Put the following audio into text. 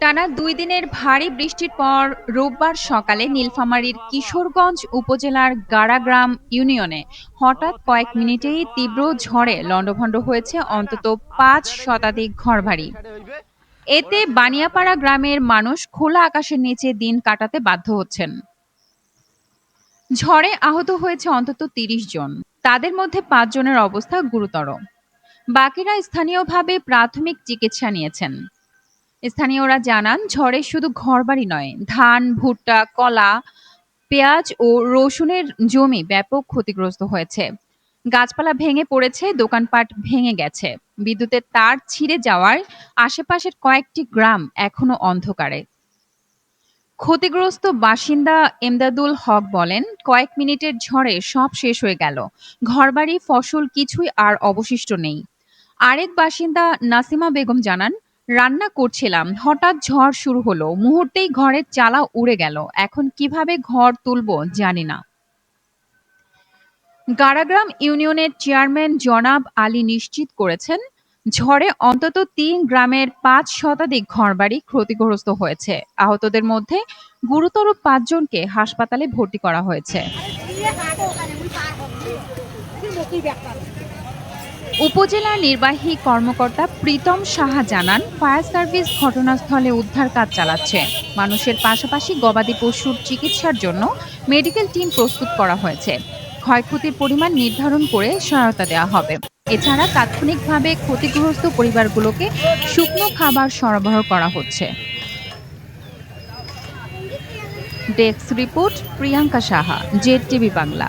টানা দুই দিনের ভারী বৃষ্টির পর রোববার সকালে নীলফামারীর কিশোরগঞ্জ উপজেলার গাড়াগ্রাম ইউনিয়নে হঠাৎ কয়েক মিনিটেই তীব্র ঝড়ে লণ্ডভণ্ড হয়েছে অন্তত পাঁচ শতাধিক ঘরবাড়ি। এতে বানিয়াপাড়া গ্রামের মানুষ খোলা আকাশের নিচে দিন কাটাতে বাধ্য হচ্ছেন। ঝড়ে আহত হয়েছে অন্তত তিরিশ জন। তাদের মধ্যে পাঁচ জনের অবস্থা গুরুতর। বাকিরা স্থানীয়ভাবে প্রাথমিক চিকিৎসা নিয়েছেন। স্থানীয়রা জানান, ঝড়ে শুধু ঘরবাড়ি নয়, ধান, ভুট্টা, কলা, পেঁয়াজ ও রসুনের জমি ব্যাপক ক্ষতিগ্রস্ত হয়েছে। গাছপালা ভেঙে পড়েছে, দোকানপাট ভেঙে গেছে। বিদ্যুতের তার ছিঁড়ে যাওয়ায় আশেপাশের কয়েকটি গ্রাম এখনও অন্ধকারে। ক্ষতিগ্রস্ত বাসিন্দা এমদাদুল হক বলেন, কয়েক মিনিটের ঝড়ে সব শেষ হয়ে গেল। ঘরবাড়ি, ফসল কিছুই আর অবশিষ্ট নেই। আরেক বাসিন্দা নাসিমা বেগম জানান রান্না করছিলাম। হঠাৎ ঝড় শুরু হলো। মুহূর্তেই ঘরের চালা উড়ে গেল। এখন কীভাবে ঘর তুলবো জানি না। গাড়াগ্রাম ইউনিয়নের চেয়ারম্যান জনাব আলী নিশ্চিত করেছেন, ঝড়ে অন্তত তিন গ্রামের পাঁচ শতাধিক ঘরবাড়ি ক্ষতিগ্রস্ত হয়েছে। আহতদের মধ্যে গুরুতর পাঁচজনকে হাসপাতালে ভর্তি করা হয়েছে। উপজেলা নির্বাহী কর্মকর্তা প্রীতম সাহা জানান, ফায়ার সার্ভিস ঘটনাস্থলে উদ্ধার কাজ চালাচ্ছে। মানুষের পাশাপাশি গবাদি পশুর চিকিৎসার জন্য মেডিকেল টিম প্রস্তুত করা হয়েছে। ক্ষয়ক্ষতির পরিমাণ নির্ধারণ করে সহায়তা দেওয়া হবে। এছাড়া তাৎক্ষণিকভাবে ক্ষতিগ্রস্ত পরিবারগুলোকে শুকনো খাবার সরবরাহ করা হচ্ছে। Desk report Priyanka Saha, Z TV Bangla.